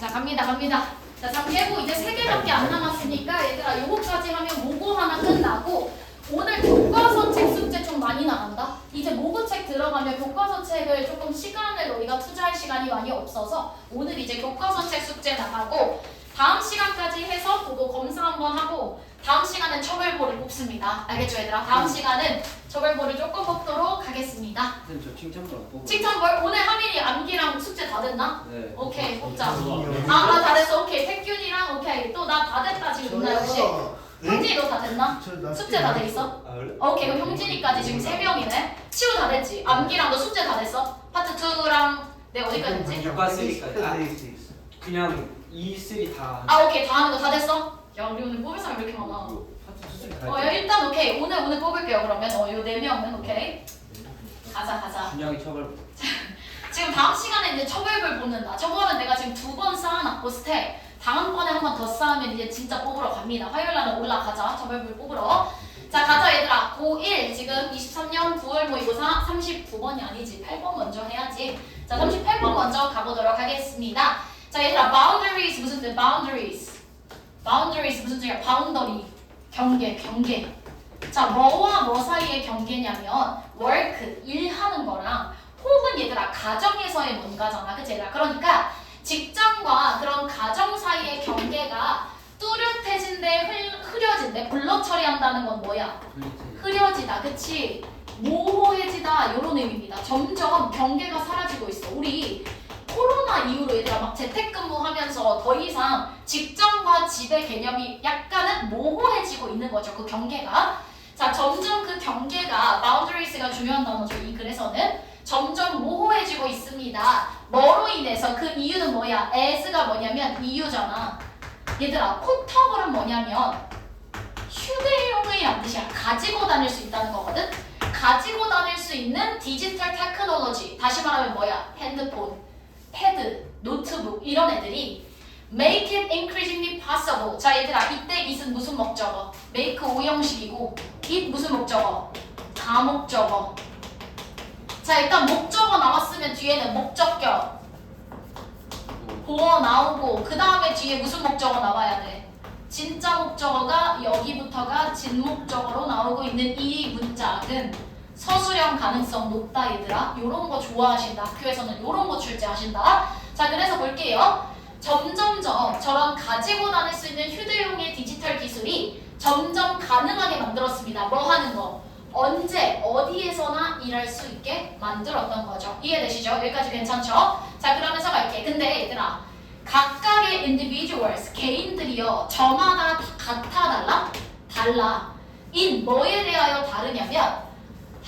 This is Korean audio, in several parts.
자 갑니다 갑니다. 자 잠재고 이제 세 개밖에 안 남았으니까 얘들아 요거까지 하면 모고 하나 끝나고 오늘 교과서 책 숙제 좀 많이 나간다. 이제 모고 책 들어가면 교과서 책을 조금 시간을 너희가 투자할 시간이 많이 없어서 오늘 이제 교과서 책 숙제 나가고 다음 시간까지 해서 그거 검사 한번 하고 다음 시간은 처벌볼을 뽑습니다 알겠죠 얘들아 다음 시간은 처벌볼을 조금 뽑도록 하겠습니다 선생님 저 칭찬볼 안 뽑아. 칭찬볼 오늘 하민이 암기랑 숙제 다 됐나? 네. 오케이 뽑자 아, 나다 됐어. 오케이. 택균이랑 오케이. 또 나 다 됐다 지금 있나 혹시? 형진이 너 다 됐나? 숙제 다 돼 있어? 아 그래? 오케이. 그럼 형진이까지 지금 세 명이네. 치우 다 됐지? 암기랑 너 숙제 다 됐어? 파트 2랑 내 어디까지 됐지? 육과 쓰리까지. 아, 그냥 이 쓰리 다. 아, 오케이. 다 하는 거 다 됐어? 야, 우리 오늘 뽑을 사람 왜 이렇게 많아? 그 파트 수술 다. 어, 야, 일단 오케이. 오늘 오늘 뽑을게요. 그러면 어, 요네 명은 오케이. 가자, 가자. 준영이 처벌. 지금 다음 시간에 이제 처벌을 보는다. 저거는 내가 지금 두 번 쌓아놨고 스택. 다음번에 한 번 더 쌓으면 이제 진짜 뽑으러 갑니다. 화요일 날은 올라가자. 처벌을 뽑으러. 자 가자 얘들아. 고1 지금 23년 9월 모의고사 39번이 아니지. 8번 먼저 해야지. 자 38번 먼저 가보도록 하겠습니다. 자 얘들아 boundaries 무슨 뜻? boundaries. boundaries 무슨 뜻이야? boundary. 경계, 경계. 자 뭐와 뭐 사이의 경계냐면 work 일하는 거랑 혹은 얘들아 가정에서의 뭔가잖아 그치 얘들아 그러니까 직장과 그런 가정 사이의 경계가 뚜렷해진대 흘, 흐려진대 블러 처리한다는 건 뭐야 흐려지다 그치 모호해지다 이런 의미입니다 점점 경계가 사라지고 있어 우리 코로나 이후로 얘들아 막 재택근무하면서 더 이상 직장과 집의 개념이 약간은 모호해지고 있는 거죠 그 경계가 자 점점 그 경계가 boundaries가 중요한 단어죠 이 글에서는 점점 모호해지고 있습니다. 뭐로 인해서 그 이유는 뭐야? as가 뭐냐면 이유잖아. 얘들아, 포터블은 뭐냐면 휴대용의란 뜻이야. 가지고 다닐 수 있다는 거거든. 가지고 다닐 수 있는 디지털 테크놀로지. 다시 말하면 뭐야? 핸드폰, 패드, 노트북 이런 애들이 make it increasingly possible. 자, 얘들아, 이때 it은 무슨 목적어? make 오형식이고 it 무슨 목적어? 다목적어. 자 일단 목적어 나왔으면 뒤에는 목적격 보어 나오고 그 다음에 뒤에 무슨 목적어 나와야 돼? 진짜 목적어가 여기부터가 진목적어로 나오고 있는 이 문장은 서술형 가능성 높다 얘들아 요런 거 좋아하신다 학교에서는 요런 거 출제하신다 자 그래서 볼게요 점점점 저런 가지고 다닐 수 있는 휴대용의 디지털 기술이 점점 가능하게 만들었습니다 뭐 하는 거? 언제 어디에서나 일할 수 있게 만들었던 거죠. 이해되시죠? 여기까지 괜찮죠? 자 그러면서 갈게. 근데 얘들아 각각의 individuals 개인들이요 저마다 다 같아 달라? 달라. in 뭐에 대하여 다르냐면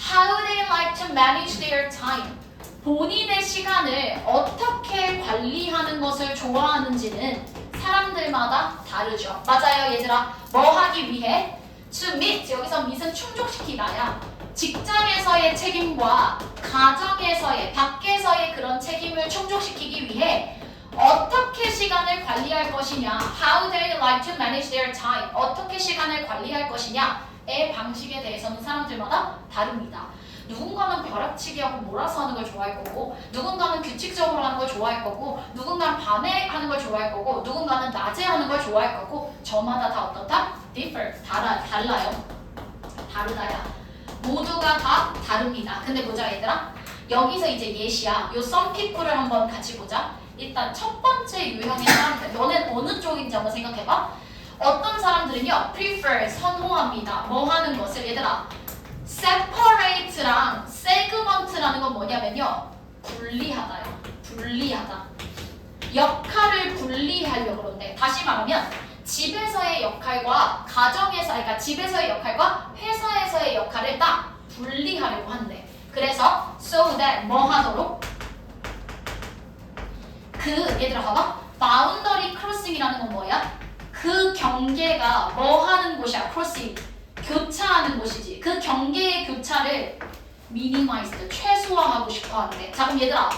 how they like to manage their time 본인의 시간을 어떻게 관리하는 것을 좋아하는지는 사람들마다 다르죠. 맞아요, 얘들아. 뭐 하기 위해? to meet 여기서 meet은 충족시키다야 직장에서의 책임과 가정에서의 밖에서의 그런 책임을 충족시키기 위해 어떻게 시간을 관리할 것이냐 how they like to manage their time 어떻게 시간을 관리할 것이냐 의 방식에 대해서는 사람들마다 다릅니다. 누군가는 벼락치기하고 몰아서 하는 걸 좋아할 거고 누군가는 규칙적으로 하는 걸 좋아할 거고 누군가는 밤에 하는 걸 좋아할 거고 누군가는 낮에 하는 걸 좋아할 거고 저마다 다 어떻다? differ 달아, 달라요. 다르다야. 모두가 다 다릅니다. 근데 보자 얘들아. 여기서 이제 예시야. 요 people을 한번 같이 보자. 일단 첫 번째 유형의 사람들 너는 어느 쪽인지 한번 생각해봐 어떤 사람들은요 prefer 선호합니다. 뭐 하는 것을? 얘들아 separate랑 segment라는 건 뭐냐면요 분리하다요. 분리하다. 역할을 분리하려고 그러는데 다시 말하면 집에서의 역할과 가정에서 그러니까 집에서의 역할과 회사에서의 역할을 딱 분리하려고 한대 그래서 so that 뭐 하도록? 그 얘들아 봐봐. boundary crossing이라는 건 뭐야? 그 경계가 뭐 하는 곳이야? Crossing. 교차하는 곳이지. 그 경계의 교차를 미니마이즈 최소화하고 싶어 하는데. 자 그럼 얘들아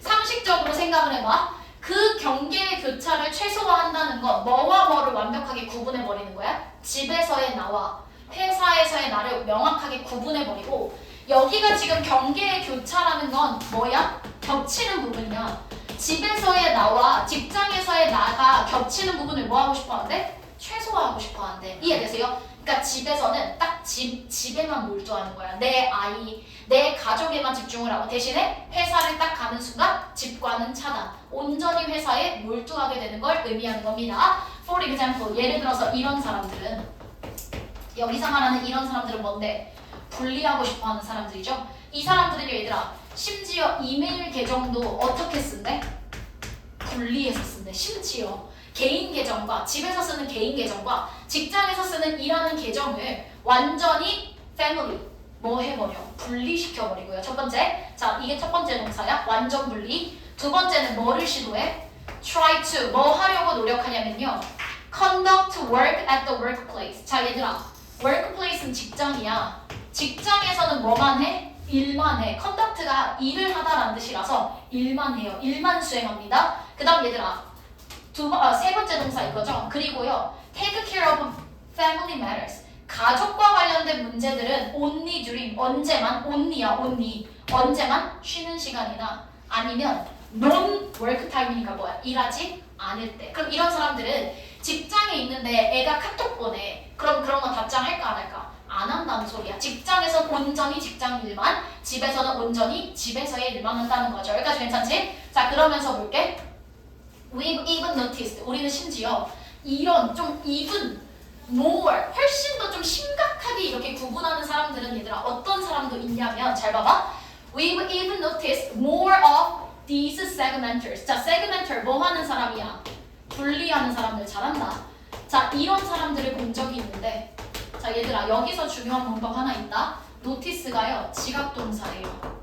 상식적으로 생각을 해봐. 그 경계의 교차를 최소화한다는 건 뭐와 뭐를 완벽하게 구분해 버리는 거야? 집에서의 나와 회사에서의 나를 명확하게 구분해 버리고 여기가 지금 경계의 교차라는 건 뭐야? 겹치는 부분이야 집에서의 나와 직장에서의 나가 겹치는 부분을 뭐 하고 싶어 하는데? 최소화하고 싶어 하는데 이해되세요? 그러니까 집에서는 딱 집, 집에만 몰두하는 거야. 내 아이, 내 가족에만 집중을 하고 대신에 회사를 딱 가는 순간 집과는 차단. 온전히 회사에 몰두하게 되는 걸 의미하는 겁니다. For example, 예를 들어서 이런 사람들은 여기서 말하는 이런 사람들은 뭔데? 분리하고 싶어 하는 사람들이죠. 이 사람들은요, 얘들아, 심지어 이메일 계정도 어떻게 쓴대? 분리해서 쓴대. 심지어 개인 계정과 집에서 쓰는 개인 계정과 직장에서 쓰는 일하는 계정을 완전히 패밀리 뭐 해버려? 분리시켜버리고요. 첫 번째, 자 이게 첫 번째 동사야. 완전 분리. 두 번째는 뭐를 시도해? try to 뭐 하려고 노력하냐면요. conduct work at the workplace. 자 얘들아, workplace는 직장이야. 직장에서는 뭐만 해? 일만 해. conduct가 일을 하다라는 뜻이라서 일만 해요. 일만 수행합니다. 그 다음 얘들아, 두 번, 아, 세 번째 동사 이거죠. 그리고요, take care of family matters. 가족과 관련된 문제들은 only during 언제만 only야 only 언제만 쉬는 시간이나 아니면 non work time이니까 뭐야 일하지 않을 때. 그럼 이런 사람들은 직장에 있는데 애가 카톡 보내. 그럼 그런 거 답장할까 안 할까? 안 한다는 소리야. 직장에서 온전히 직장 일만, 집에서는 온전히 집에서의 일만 한다는 거죠. 여기까지 괜찮지? 자 그러면서 볼게. We've even noticed. 우리는 심지어 이런 좀 even more 훨씬 더 좀 심각하게 이렇게 구분하는 사람들은 얘들아 어떤 사람도 있냐면 잘 봐봐. We've even noticed more of these segmenters. 자, segmenter 뭐 하는 사람이야? 분리하는 사람들 잘한다. 자, 이런 사람들을 본 적이 있는데 자, 얘들아 여기서 중요한 문법 하나 있다. 노티스가요 지각 동사예요.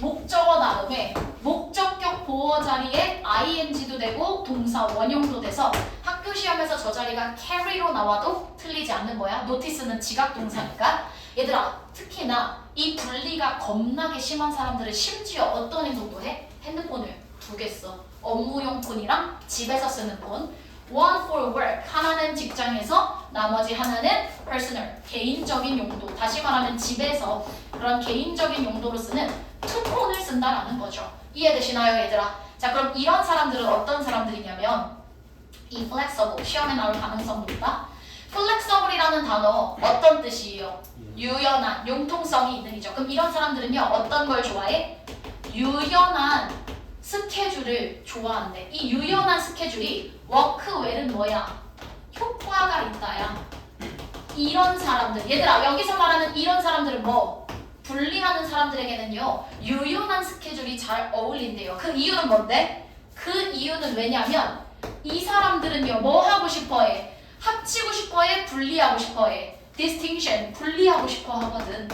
목적어 다음에 목적격 보어 자리에 ing도 되고 동사 원형도 돼서 학교 시험에서 저 자리가 carry로 나와도 틀리지 않는 거야. 노티스는 지각 동사니까. 얘들아, 특히나 이 분리가 겁나게 심한 사람들은 심지어 어떤 행동도 해? 핸드폰을 두 개 써. 업무용 폰이랑 집에서 쓰는 폰. One for work. 하나는 직장에서, 나머지 하나는 personal. 개인적인 용도. 다시 말하면 집에서 그런 개인적인 용도로 쓰는 투폰을 쓴다라는 거죠. 이해되시나요, 얘들아? 자, 그럼 이런 사람들은 어떤 사람들이냐면 이 flexible 시험에 나올 가능성 높다. flexible이라는 단어 어떤 뜻이에요? 유연한, 융통성이 있는 이죠. 그럼 이런 사람들은요 어떤 걸 좋아해? 유연한 스케줄을 좋아한대. 이 유연한 스케줄이 워크웰은 뭐야? 효과가 있다야. 이런 사람들, 얘들아 여기서 말하는 이런 사람들은 뭐? 분리하는 사람들에게는요 유연한 스케줄이 잘 어울린대요. 그 이유는 뭔데? 그 이유는 왜냐면 이 사람들은요 뭐 하고 싶어해? 합치고 싶어해? 분리하고 싶어해? distinction 분리하고 싶어 하거든.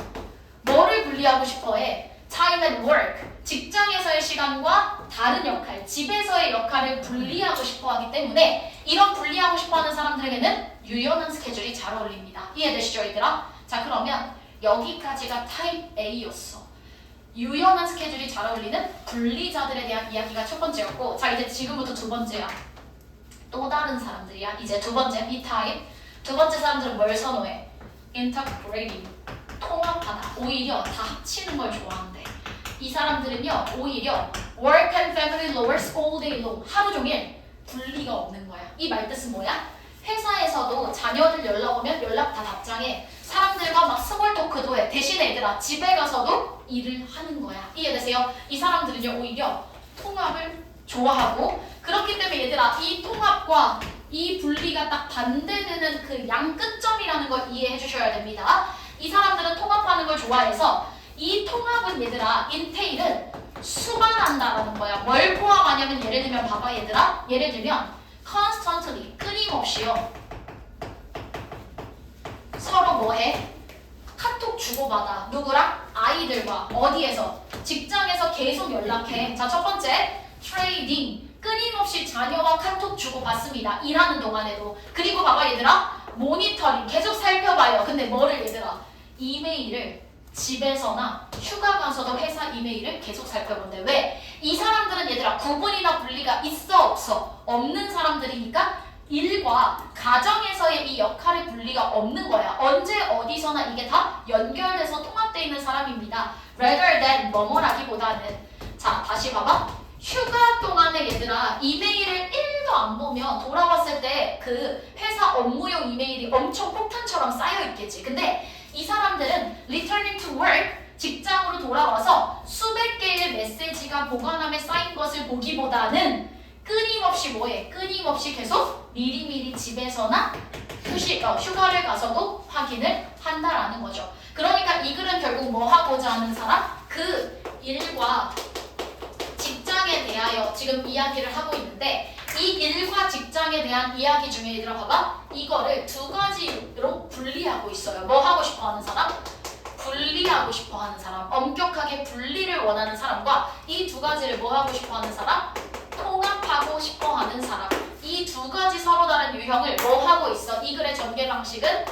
뭐를 분리하고 싶어해? time and work 직장에서의 시간과 다른 역할, 집에서의 역할을 분리하고 싶어 하기 때문에 이런 분리하고 싶어 하는 사람들에게는 유연한 스케줄이 잘 어울립니다. 이해되시죠, 얘들아? 자, 그러면 여기까지가 타입 A였어. 유연한 스케줄이 잘 어울리는 분리자들에 대한 이야기가 첫 번째였고, 자, 이제 지금부터 두 번째야. 또 다른 사람들이야. 이제 두 번째, B 타입. 두 번째 사람들은 뭘 선호해? integrating. 통합하다. 오히려 다 합치는 걸 좋아한대. 이 사람들은요, 오히려 work and family lowers all day long. 하루 종일 분리가 없는 거야. 이 말 뜻은 뭐야? 회사에서도 자녀들 연락 오면 연락 다 답장해. 사람들과 막 스몰 토크도 해. 대신에 얘들아, 집에 가서도 일을 하는 거야. 이해되세요? 이 사람들은요, 오히려 통합을 좋아하고 그렇기 때문에 얘들아, 이 통합과 이 분리가 딱 반대되는 그 양끝점이라는 걸 이해해 주셔야 됩니다. 이 사람들은 통합하는 걸 좋아해서 이 통합은 얘들아 인테일은 수반한다라는 거야. 뭘 포함하냐면 예를 들면 봐봐 얘들아. 예를 들면 constantly 끊임없이요. 서로 뭐해? 카톡 주고받아. 누구랑? 아이들과 어디에서? 직장에서 계속 연락해. 자, 첫 번째 트레이딩. 끊임없이 자녀와 카톡 주고받습니다. 일하는 동안에도. 그리고 봐봐 얘들아. 모니터링 계속 살펴봐요. 근데 뭐를 얘들아? 이메일을 집에서나 휴가 가서도 회사 이메일을 계속 살펴본대. 왜? 이 사람들은 얘들아 구분이나 분리가 있어 없어 없는 사람들이니까 일과 가정에서의 이 역할의 분리가 없는 거야. 언제 어디서나 이게 다 연결돼서 통합되어 있는 사람입니다. rather than 뭐뭐라기보다는 자 다시 봐봐. 휴가 동안에 얘들아 이메일을 1도 안 보면 돌아왔을 때 그 회사 업무용 이메일이 엄청 폭탄처럼 쌓여 있겠지. 근데 이 사람들은 returning to work 직장으로 돌아와서 수백 개의 메시지가 보관함에 쌓인 것을 보기보다는 끊임없이 뭐해? 끊임없이 계속 미리미리 집에서나 휴식, 어, 휴가를 가서도 확인을 한다라는 거죠. 그러니까 이 글은 결국 뭐 하고자 하는 사람? 그 일과 직장에 대하여 지금 이야기를 하고 있는데 이 일과 직장에 대한 이야기 중에 봐봐 이거를 두 가지로 분리하고 있어요 뭐 하고 싶어 하는 사람? 분리하고 싶어 하는 사람 엄격하게 분리를 원하는 사람과 이 두 가지를 뭐 하고 싶어 하는 사람? 통합하고 싶어 하는 사람 이 두 가지 서로 다른 유형을 뭐 하고 있어? 이 글의 전개 방식은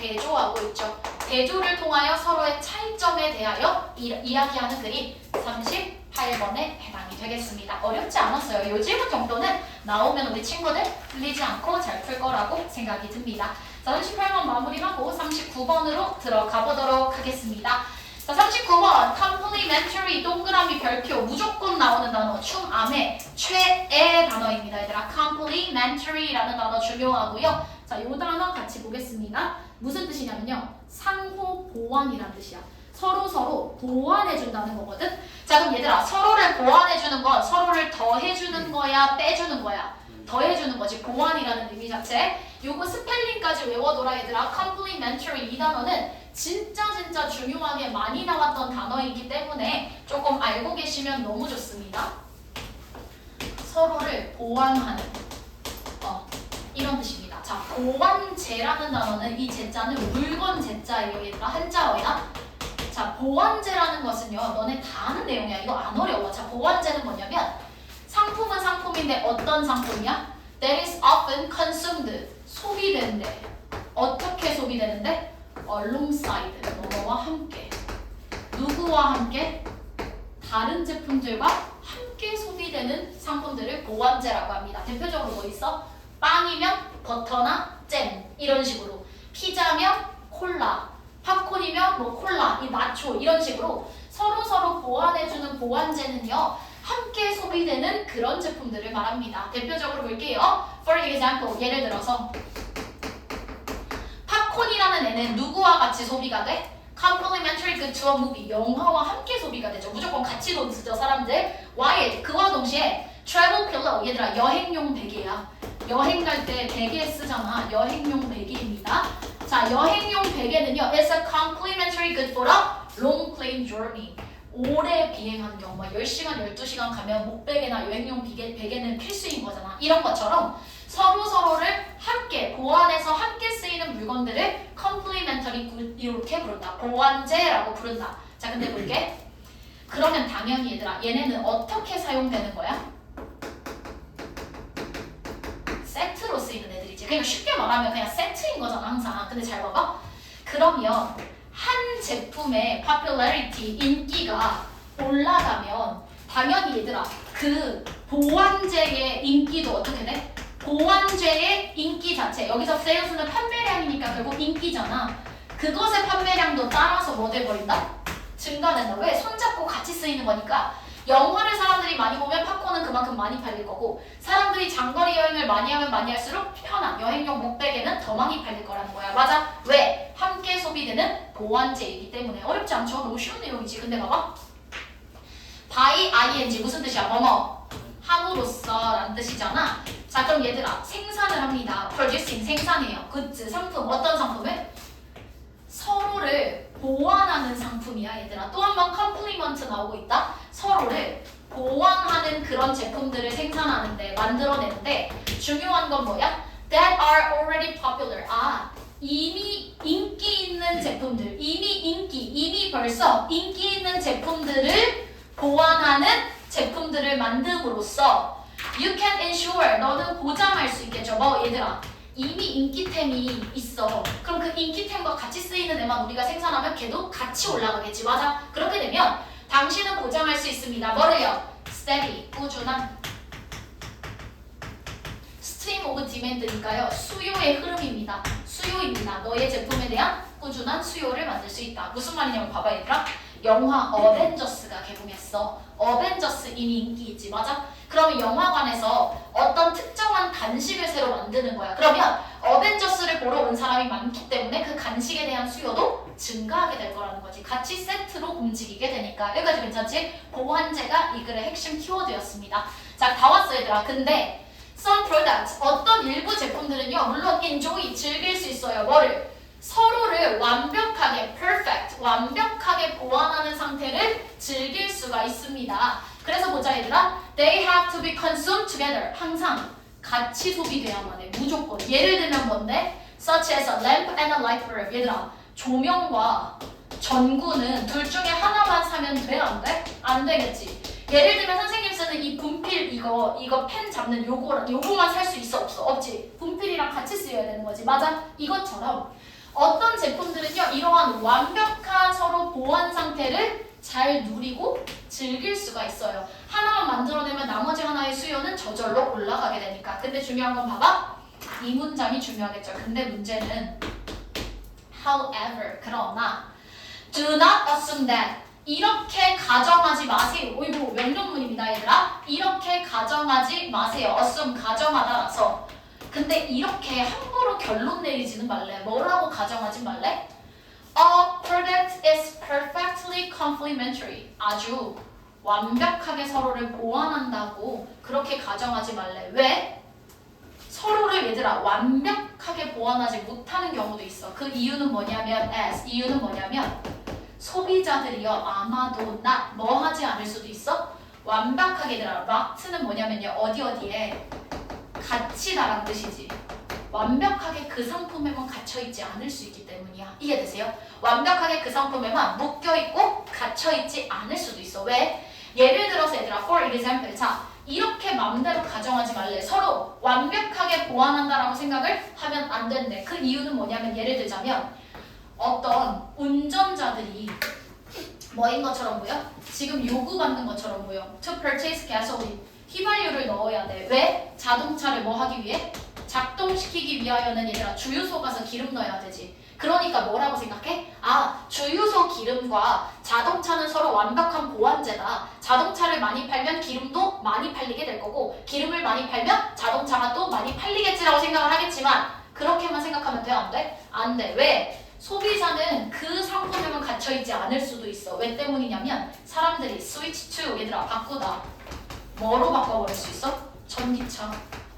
대조하고 있죠 대조를 통하여 서로의 차이점에 대하여 이, 이야기하는 글 이 38번에 해당이 되겠습니다. 어렵지 않았어요. 요 질문 정도는 나오면 우리 친구들 틀리지 않고 잘 풀 거라고 생각이 듭니다. 자, 38번 마무리하고 39번으로 들어가 보도록 하겠습니다. 자, 39번 complementary 동그라미 별표 무조건 나오는 단어 충암의 최애 단어입니다. 얘들아 complementary라는 단어 중요하고요. 자, 요 단어 같이 보겠습니다. 무슨 뜻이냐면요. 상호 보완이라는 뜻이야. 서로 서로 보완해 준다는 거거든. 자, 그럼 얘들아 서로를 보완해 주는 건 서로를 더해 주는 거야, 빼주는 거야. 더해 주는 거지. 보완이라는 의미 자체. 요거 스펠링까지 외워둬라 얘들아. complementary 이 단어는 진짜 진짜 중요하게 많이 나왔던 단어이기 때문에 조금 알고 계시면 너무 좋습니다. 서로를 보완하는 어, 이런 뜻입니다. 자, 보완제라는 단어는 이 제자는 물건 제자예요. 얘들아 한자어야. 자, 보완제라는 것은요. 너네 다 아는 내용이야. 이거 안 어려워. 자, 보완제는 뭐냐면 상품은 상품인데 어떤 상품이야? That is often consumed. 소비되는데. 어떻게 소비되는데? alongside. 뭐뭐와 함께. 누구와 함께? 다른 제품들과 함께 소비되는 상품들을 보완제라고 합니다. 대표적으로 뭐 있어? 빵이면 버터나 잼 이런 식으로 피자면 콜라 팝콘이면 뭐 콜라 이 나초 이런 식으로 서로 서로 보완해주는 보완제는요 함께 소비되는 그런 제품들을 말합니다. 대표적으로 볼게요. For example 예를 들어서 팝콘이라는 애는 누구와 같이 소비가 돼? Complementary good to a movie 영화와 함께 소비가 되죠. 무조건 같이 돈 쓰죠 사람들. While 그와 동시에 travel pillow 얘들아 여행용 베개야. 여행 갈 때 베개 쓰잖아. 여행용 베개입니다. 자 여행용 베개는요. It's a complimentary good for a long plane journey. 오래 비행하는 경우 막 10시간, 12시간 가면 목베개나 여행용 베개, 베개는 필수인 거잖아. 이런 것처럼 서로 서로를 함께 보완해서 함께 쓰이는 물건들을 complementary good 이렇게 부른다. 보완제라고 부른다. 자, 근데 볼게. 그러면 당연히 얘들아, 얘네는 어떻게 사용되는 거야? 세트로 쓰이는 애들이지. 그냥 쉽게 말하면 그냥 세트인 거잖아, 항상. 근데 잘 봐봐. 그러면 한 제품의 popularity, 인기가 올라가면 당연히 얘들아, 그 보완제의 인기도 어떻게 돼? 보완제의 인기 자체 여기서 세일스는 판매량이니까 결국 인기잖아 그것의 판매량도 따라서 뭐 돼버린다? 증가된다 왜? 손잡고 같이 쓰이는 거니까 많이 팝콘은 그만큼 많이 팔릴 거고 사람들이 장거리 여행을 많이 하면 많이 할수록 편한 여행용 목베개는 더 많이 팔릴 거라는 거야 맞아? 왜? 함께 소비되는 보완제이기 때문에 어렵지 않죠? 너무 쉬운 내용이지 근데 봐봐 by ing 무슨 뜻이야? 뭐뭐 함으로써 라는 뜻이잖아 자 그럼 얘들아 생산을 합니다. producing 생산해요. 굿즈 상품 어떤 상품을? 서로를 보완하는 상품이야 얘들아. 또 한 번 컴플리먼트 나오고 있다. 서로를 보완하는 그런 제품들을 생산하는데 만들어내는데 중요한 건 뭐야? That are already popular. 아 이미 인기 있는 제품들, 이미 인기, 이미 벌써 인기 있는 제품들을 보완하는 제품들을 만듦으로써 You can ensure 너는 보장할 수 있겠죠. 뭐 얘들아 이미 인기템이 있어. 그럼 그 인기템과 같이 쓰이는 애만 우리가 생산하면 걔도 같이 올라가겠지. 맞아. 그렇게 되면 당신은 보장할 수 있습니다. 뭐를요? Steady 꾸준한 스트림 오브 디맨드니까요. 수요의 흐름입니다. 수요입니다. 너의 제품에 대한 꾸준한 수요를 만들 수 있다. 무슨 말이냐면 봐봐 얘들아. 영화 어벤져스가 개봉했어. 어벤져스 이미 인기 있지, 맞아? 그러면 영화관에서 어떤 특정한 간식을 새로 만드는 거야. 그러면 어벤져스를 보러 온 사람이 많기 때문에 그 간식에 대한 수요도 증가하게 될 거라는 거지. 같이 세트로 움직이게 되니까. 여기까지 괜찮지? 보완제가 이 글의 핵심 키워드였습니다. 자, 다 왔어, 얘들아. 근데 some products, 어떤 일부 제품들은요, 물론 enjoy, 즐길 수 있어요. 뭐를? 서로를 완벽하게, perfect, 완벽하게 보완하는 상태를 즐길 수가 있습니다. 그래서 보자, 얘들아. They have to be consumed together. 항상 같이 소비돼야만 해. 무조건. 예를 들면 뭔데? Such as a lamp and a light bulb. 얘들아, 조명과 전구는 둘 중에 하나만 사면 돼? 안 돼? 안 되겠지. 예를 들면 선생님 쓰는 이 분필 이거 이거 펜 잡는 요거 요거만 살 수 있어 없어 없지 분필이랑 같이 쓰여야 되는 거지 맞아 이것처럼 어떤 제품들은요 이러한 완벽한 서로 보완 상태를 잘 누리고 즐길 수가 있어요 하나만 만들어내면 나머지 하나의 수요는 저절로 올라가게 되니까 근데 중요한 건 봐봐 이 문장이 중요하겠죠 근데 문제는 however 그러나 do not assume that 이렇게 가정하지 마세요. 어이구 명령문입니다 얘들아. 이렇게 가정하지 마세요. assume 가정하다라서. 근데 이렇게 함부로 결론 내리지는 말래. 뭐라고 가정하지 말래? A product is perfectly complementary. 아주 완벽하게 서로를 보완한다고 그렇게 가정하지 말래. 왜? 서로를 얘들아 완벽하게 보완하지 못하는 경우도 있어. 그 이유는 뭐냐면 as 이유는 뭐냐면 소비자들이요 아마도 나 뭐 하지 않을 수도 있어 완벽하게 얘들아 락트는 뭐냐면요 어디 어디에 갇히다란 뜻이지 완벽하게 그 상품에만 갇혀 있지 않을 수 있기 때문이야 이해되세요? 완벽하게 그 상품에만 묶여 있고 갇혀 있지 않을 수도 있어 왜? 예를 들어서 얘들아 for example 자 이렇게 마음대로 가정하지 말래 서로 완벽하게 보완한다라고 생각을 하면 안 된대 그 이유는 뭐냐면 예를 들자면 어떤 운전자들이 뭐인 것처럼 보여? 지금 요구받는 것처럼 보여. To purchase gasoline. 휘발유를 넣어야 돼. 왜? 자동차를 뭐 하기 위해? 작동시키기 위하여는 얘들아 주유소 가서 기름 넣어야 되지. 그러니까 뭐라고 생각해? 아, 주유소 기름과 자동차는 서로 완벽한 보완제다. 자동차를 많이 팔면 기름도 많이 팔리게 될 거고, 기름을 많이 팔면 자동차가 또 많이 팔리겠지라고 생각을 하겠지만, 그렇게만 생각하면 돼? 안 돼? 안 돼. 왜? 소비자는 그 상품에만 갇혀있지 않을 수도 있어. 왜 때문이냐면 사람들이 스위치 to 얘들아 바꾸다. 뭐로 바꿔버릴 수 있어? 전기차.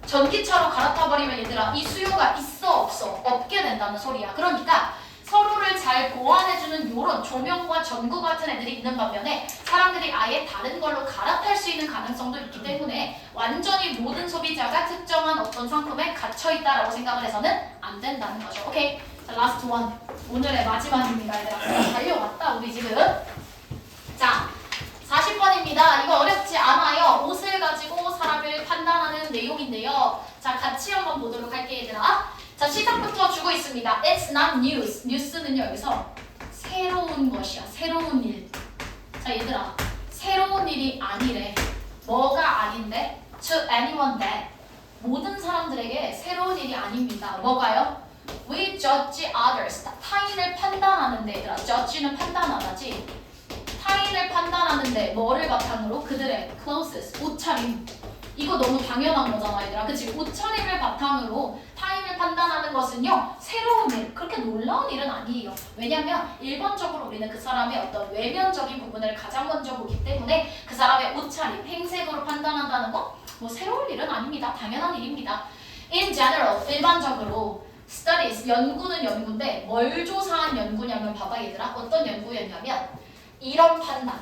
전기차로 갈아타버리면 얘들아 이 수요가 있어 없어? 없게 된다는 소리야. 그러니까 서로를 잘 보완해주는 요런 조명과 전구 같은 애들이 있는 반면에 사람들이 아예 다른 걸로 갈아탈 수 있는 가능성도 있기 때문에 완전히 모든 소비자가 특정한 어떤 상품에 갇혀있다라고 생각을 해서는 안 된다는 거죠. 오케이. 자, 라스트 원. 오늘의 마지막입니다. 얘들아. 달려왔다, 우리 지금. 자, 40번입니다. 이거 어렵지 않아요. 옷을 가지고 사람을 판단하는 내용인데요. 자, 같이 한번 보도록 할게요, 얘들아. 자, 시작부터 주고 있습니다. It's not news. 뉴스는요, 여기서 새로운 것이야. 새로운 일. 자, 얘들아. 새로운 일이 아니래. 뭐가 아닌데? To anyone that. 모든 사람들에게 새로운 일이 아닙니다. 뭐가요? We judge others. 타인을 판단하는데 얘들아. judge는 판단하다지. 타인을 판단하는데 뭐를 바탕으로? 그들의 clothes, 옷차림. 이거 너무 당연한 거잖아 얘들아. 그치? 옷차림을 바탕으로 타인을 판단하는 것은요. 새로운 일, 그렇게 놀라운 일은 아니에요. 왜냐면 일반적으로 우리는 그 사람의 어떤 외면적인 부분을 가장 먼저 보기 때문에 그 사람의 옷차림, 행색으로 판단한다는 건뭐 새로운 일은 아닙니다. 당연한 일입니다. In general, 일반적으로 studies, 연구는 연구인데 뭘 조사한 연구냐면 봐봐 얘들아. 어떤 연구였냐면 이런 판단,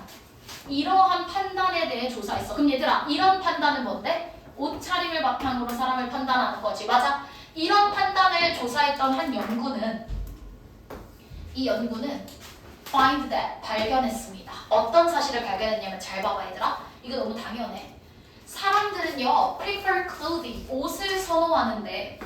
이러한 판단에 대해 조사했어. 그럼 얘들아, 이런 판단은 뭔데? 옷차림을 바탕으로 사람을 판단하는 거지, 맞아? 이런 판단을 조사했던 한 연구는 이 연구는 find that 발견했습니다. 어떤 사실을 발견했냐면 잘 봐봐 얘들아. 이거 너무 당연해. 사람들은요 prefer clothing 옷을 선호하는데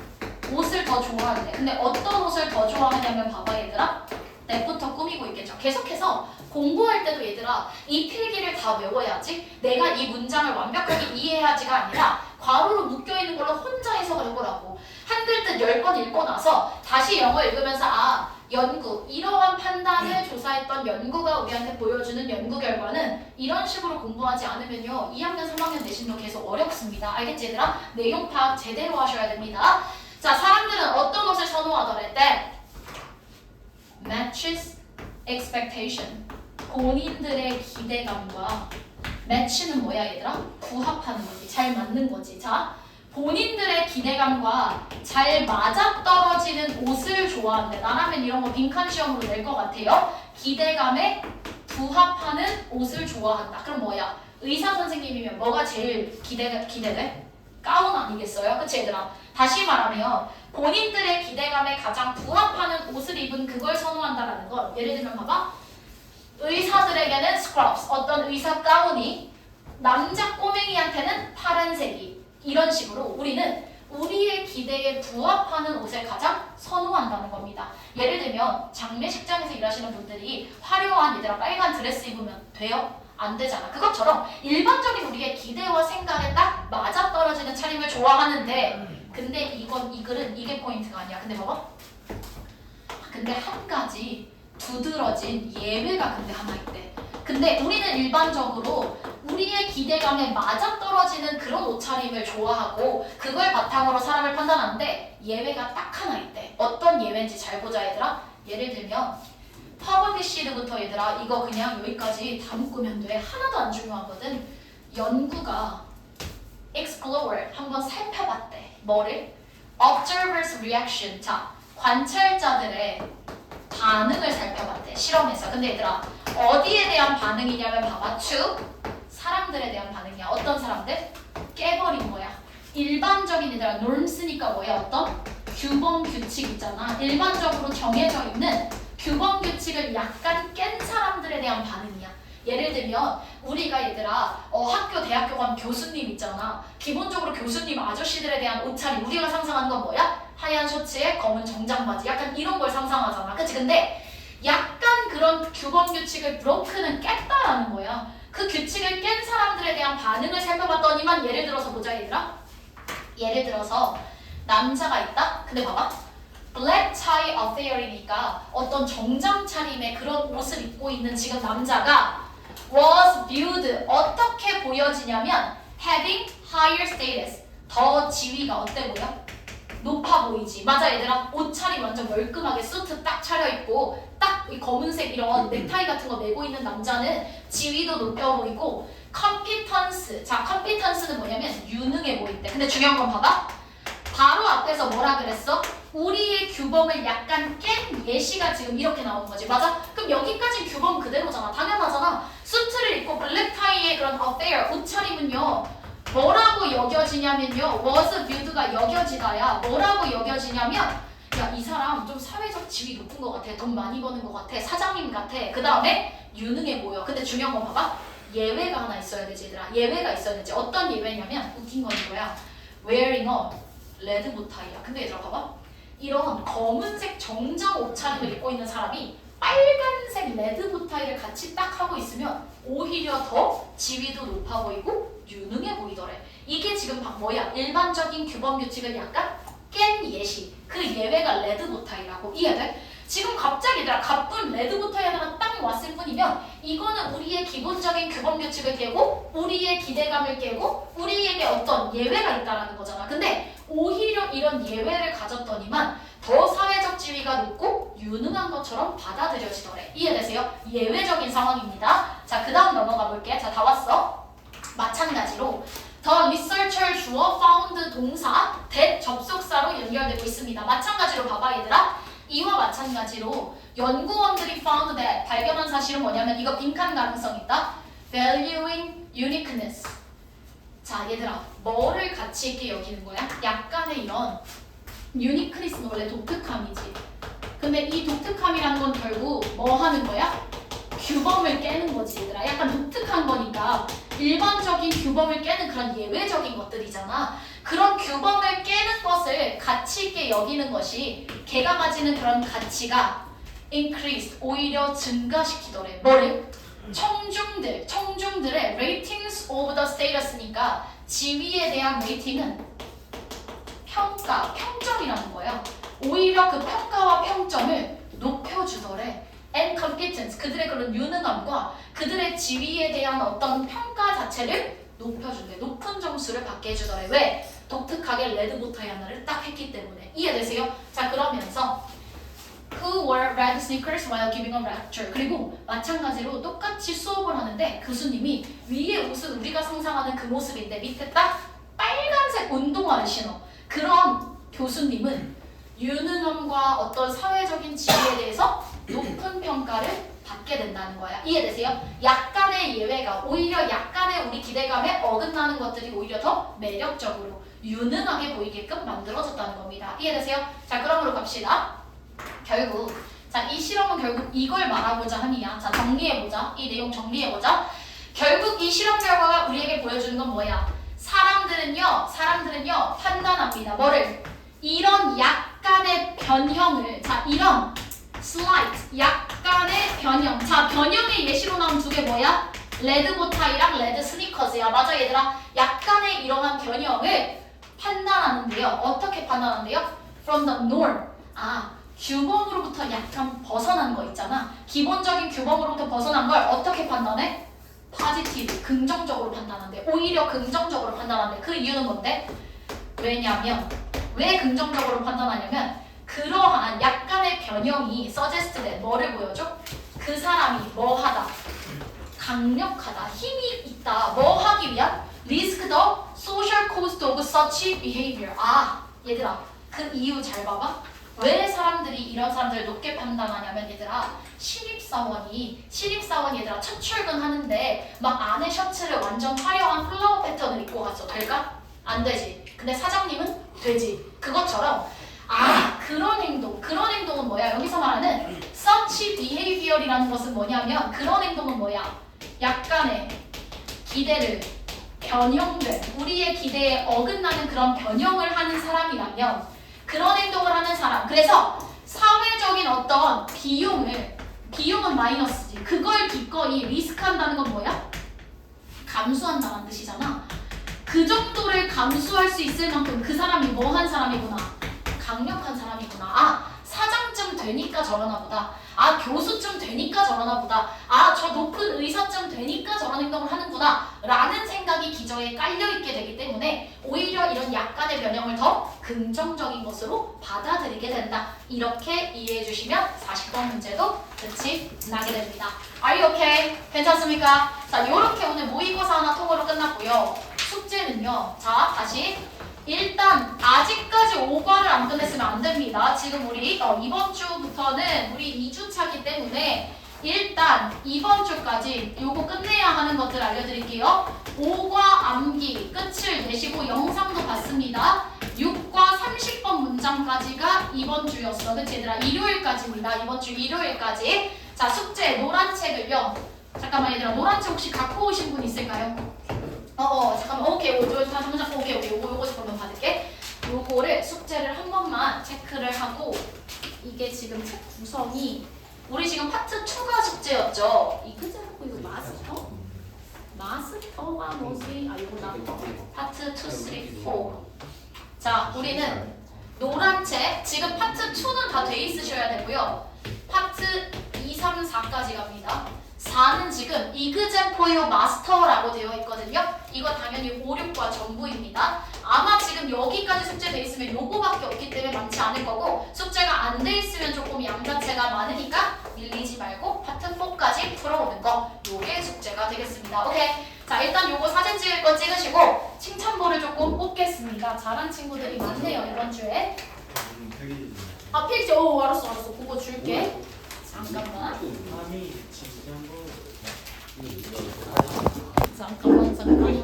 옷을 더 좋아하는데 근데 어떤 옷을 더 좋아하냐면 봐봐 얘들아 내부터 꾸미고 있겠죠. 계속해서 공부할 때도 얘들아 이 필기를 다 외워야지 내가 이 문장을 완벽하게 이해하지가 아니라 괄호로 묶여있는 걸로 혼자 해석을 해보라고 한 글 뜻 10번 읽고 나서 다시 영어 읽으면서 아 연구 이러한 판단을 조사했던 연구가 우리한테 보여주는 연구 결과는 이런 식으로 공부하지 않으면요 2학년 3학년 내신도 계속 어렵습니다 알겠지 얘들아? 내용 파악 제대로 하셔야 됩니다 자 사람들은 어떤 것을 선호하더랬대? Expectation 본인들의 기대감과 match는 뭐야 얘들아? 부합하는 거지 잘 맞는 거지 자 본인들의 기대감과 잘 맞아떨어지는 옷을 좋아한대. 나라면 이런 거 빈칸 시험으로 낼 것 같아요. 기대감에 부합하는 옷을 좋아한다. 그럼 뭐야? 의사 선생님이면 뭐가 제일 기대 기대돼? 가운 아니겠어요? 그치 얘들아? 다시 말하면 본인들의 기대감에 가장 부합하는 옷을 입은 그걸 선호한다라는 건 예를 들면 봐봐. 의사들에게는 scrubs 어떤 의사 가운이 남자 꼬맹이한테는 파란색이 이런 식으로 우리는 우리의 기대에 부합하는 옷을 가장 선호한다는 겁니다. 예를 들면 장례식장에서 일하시는 분들이 화려한 얘들아 빨간 드레스 입으면 돼요? 안 되잖아. 그것처럼 일반적인 우리의 기대와 생각에 딱 맞아떨어지는 차림을 좋아하는데 근데 이건 이 글은 이게 포인트가 아니야. 근데 봐봐. 근데 한 가지 두드러진 예외가 근데 하나 있대. 근데 우리는 일반적으로 우리의 기대감에 맞아떨어지는 그런 옷차림을 좋아하고 그걸 바탕으로 사람을 판단하는데 예외가 딱 하나 있대. 어떤 예외인지 잘 보자 얘들아. 예를 들면 파버티 시드부터 얘들아 이거 그냥 여기까지 다 묶으면 돼. 하나도 안 중요하거든. 연구가 explore 한번 살펴봤대. 뭐를? observers reaction. 자, 관찰자들의 반응을 살펴봤대. 실험에서. 근데 얘들아 어디에 대한 반응이냐면 봐봐. to 사람들에 대한 반응이야. 어떤 사람들? 깨버린 거야. 일반적인 얘들아 norms니까 뭐야? 어떤 규범 규칙 있잖아. 일반적으로 정해져 있는 규범 규칙을 약간 깬 사람들에 대한 반응이야. 예를 들면 우리가 얘들아 어, 학교 대학교 가면 교수님 있잖아. 기본적으로 교수님 아저씨들에 대한 옷차림 우리가 상상하는 건 뭐야? 하얀 셔츠에 검은 정장 바지 약간 이런 걸 상상하잖아. 그치? 근데 약간 그런 규범 규칙을 브로크는 깼다라는 거야. 그 규칙을 깬 사람들에 대한 반응을 살펴봤더니만 예를 들어서 보자 얘들아. 예를 들어서 남자가 있다. 근데 봐봐. black tie affair이니까 어떤 정장 차림의 그런 옷을 입고 있는 지금 남자가 was viewed 어떻게 보여지냐면 having higher status 더 지위가 어때 보여? 높아 보이지. 맞아 얘들아. 옷차림 완전 멀끔하게 수트 딱 차려입고 딱 이 검은색 이런 넥타이 같은 거 메고 있는 남자는 지위도 높여 보이고 컴피턴스. 자 컴피턴스는 뭐냐면 유능해 보인대. 근데 중요한 건 봐봐. 바로 앞에서 뭐라 그랬어? 우리의 규범을 약간 깬 예시가 지금 이렇게 나오는 거지. 맞아? 그럼 여기까지 규범 그대로잖아. 당연하잖아. 수트를 입고 블랙타이의 그런 affair 옷차림은요. 뭐라고 여겨지냐면요. was viewed가 여겨지다야. 뭐라고 여겨지냐면 야, 이 사람 좀 사회적 지위 높은 것 같아. 돈 많이 버는 것 같아. 사장님 같아. 그 다음에 유능해 보여. 근데 중요한 건 봐봐. 예외가 하나 있어야 되지, 얘들아. 예외가 있어야 되지. 어떤 예외냐면 웃긴 건 이거야. wearing a 레드 보타이야. 근데 얘들아 봐봐. 이런 검은색 정장 옷차림을 입고 있는 사람이 빨간색 레드 보타이를 같이 딱 하고 있으면 오히려 더 지위도 높아 보이고 유능해 보이더래. 이게 지금 막 뭐야? 일반적인 규범 규칙을 약간 깬 예시. 그 예외가 레드 보타이라고 이해돼? 지금 갑자기 얘들아 가쁜 레드 보타이 하나가 딱 왔을 뿐이면 이거는 우리의 기본적인 규범 규칙을 깨고 우리의 기대감을 깨고 우리에게 어떤 예외가 있다라는 거잖아. 근데 오히려 이런 예외를 가졌더니만 더 사회적 지위가 높고 유능한 것처럼 받아들여지더래. 이해되세요? 예외적인 상황입니다. 자, 그 다음 넘어가 볼게. 자, 다 왔어. 마찬가지로 The researcher 주어 found 동사 that 접속사로 연결되고 있습니다. 마찬가지로 봐봐 얘들아. 이와 마찬가지로 연구원들이 found that 발견한 사실은 뭐냐면 이거 빈칸 가능성 있다. valuing uniqueness. 자 얘들아 뭐를 가치 있게 여기는 거야? 약간의 이런 유니크니스는 원래 독특함이지. 근데 이 독특함이라는 건 결국 뭐 하는 거야? 규범을 깨는 거지 얘들아. 약간 독특한 거니까 일반적인 규범을 깨는 그런 예외적인 것들이잖아. 그런 규범을 깨는 것을 가치 있게 여기는 것이 걔가 가지는 그런 가치가 increase 오히려 증가시키더래. 뭐를? 청중들, 청중들의 ratings of the status니까 지위에 대한 레이팅은 평가, 평점이라는 거야. 오히려 그 평가와 평점을 높여 높여주더래. and competence 그들의 그런 유능함과 그들의 지위에 대한 어떤 평가 자체를 높여준대. 높은 점수를 받게 해주더래. 왜? 독특하게 레드보타이 하나를 딱 했기 때문에 이해되세요? 자 그러면서 Who wore red sneakers while giving a lecture 그리고 마찬가지로 똑같이 수업을 하는데 교수님이 위에 옷은 우리가 상상하는 그 모습인데 밑에 딱 빨간색 운동화를 신어 그런 교수님은 유능함과 어떤 사회적인 지위에 대해서 높은 평가를 받게 된다는 거야. 이해되세요? 약간의 예외가 오히려 약간의 우리 기대감에 어긋나는 것들이 오히려 더 매력적으로 유능하게 보이게끔 만들어졌다는 겁니다. 이해되세요? 자, 그럼으로 갑시다. 결국 자, 이 실험은 결국 이걸 말하고자 함이야. 자, 정리해보자. 이 내용 정리해보자. 결국 이 실험 결과가 우리에게 보여주는 건 뭐야? 사람들은요, 사람들은요, 판단합니다. 뭐를? 이런 약간의 변형을, 자, 이런 slight, 약간의 변형. 자, 변형의 예시로 나온 두 개 뭐야? 레드 보타이랑 레드 스니커즈야. 맞아, 얘들아. 약간의 이러한 변형을 판단하는데요. 어떻게 판단하는데요? From the norm. 아, 규범으로부터 약간 벗어난 거 있잖아. 기본적인 규범으로부터 벗어난 걸 어떻게 판단해? 파지티브, 긍정적으로 판단한대. 오히려 긍정적으로 판단한대. 그 이유는 뭔데? 왜냐면 왜 긍정적으로 판단하냐면 그러한 약간의 변형이 서제스트된 뭐를 보여줘? 그 사람이 뭐하다, 강력하다, 힘이 있다, 뭐 하기 위한 리스크 더 social cost of such behavior. 아, 얘들아, 그 이유 잘 봐봐. 왜 사람들이 이런 사람들을 높게 판단하냐면 얘들아 신입사원이 신입사원 얘들아 첫 출근하는데 막 안에 셔츠를 완전 화려한 플라워 패턴을 입고 갔어 될까? 안 되지. 근데 사장님은 되지. 그것처럼 아 그런 행동 그런 행동은 뭐야? 여기서 말하는 such behavior이라는 것은 뭐냐면 그런 행동은 뭐야? 약간의 기대를 변형된 우리의 기대에 어긋나는 그런 변형을 하는 사람이라면 그런 행동을 하는 사람. 그래서 사회적인 어떤 비용을 비용은 마이너스지. 그걸 기꺼이 리스크한다는 건 뭐야? 감수한다는 뜻이잖아. 그 정도를 감수할 수 있을 만큼 그 사람이 뭐 한 사람이구나. 강력한 사람이구나. 아 사장쯤 되니까 저러나 보다. 아 교수쯤 되니까 저러나 보다. 아 저 높은 의사쯤 되니까 저런 행동을 하는구나. 라는 생각이 기저에 깔려있게 되기 때문에 오히려 이런 약간의 변형을 더 긍정적인 것으로 받아들이게 된다. 이렇게 이해해 주시면 40번 문제도 끝이 나게 됩니다. Are you? 괜찮습니까? 자, 이렇게 오늘 모의고사 하나 통으로 끝났고요. 숙제는요. 자, 다시 일단 아직까지 5과를 안 끝냈으면 안 됩니다. 지금 우리 어, 이번 주부터는 우리 2주차기 때문에 일단 이번 주까지 요거 끝내야 하는 것들 알려드릴게요. 5과 암기 끝을 내시고 영상도 봤습니다. 6과 30번 문장까지가 이번 주였어. 그치 얘들아? 일요일까지입니다. 이번 주 일요일까지. 자 숙제 노란 책을요. 잠깐만 얘들아 노란 책 혹시 갖고 오신 분 있을까요? 어, 어 잠깐만 오케이 오케이 오케이 잠깐 오케이 오케이 요거 요거 잠깐만 받을게. 요거를 숙제를 한 번만 체크를 하고 이게 지금 책 구성이 우리 지금 파트 2가 숙제였죠. 이그제하고 이거 마스터? 마스터가 뭐지? 아 이거 나 파트 2, 3, 4. 자 우리는 노란 책 지금 파트 2는 다 돼 있으셔야 되고요. 파트 2, 3, 4까지 갑니다. 4는 지금 이그젠포유 마스터라고 되어 있거든요. 이거 당연히 5, 6과 전부입니다. 아마 지금 여기까지 숙제돼 있으면 요거밖에 없기 때문에 많지 않을 거고 숙제가 안 돼 있으면 조금 양 자체가 많으니까 밀리지 말고 파트 4까지 풀어오는 거 요게 숙제가 되겠습니다. 오케이. 자 일단 요거 사진 찍을 거 찍으시고 칭찬볼을 조금 뽑겠습니다. 잘한 친구들이 많네요 이번 주에. 아 필지 오 알았어 알았어 그거 줄게. 잠깐만. สองกระมังสองกระมัง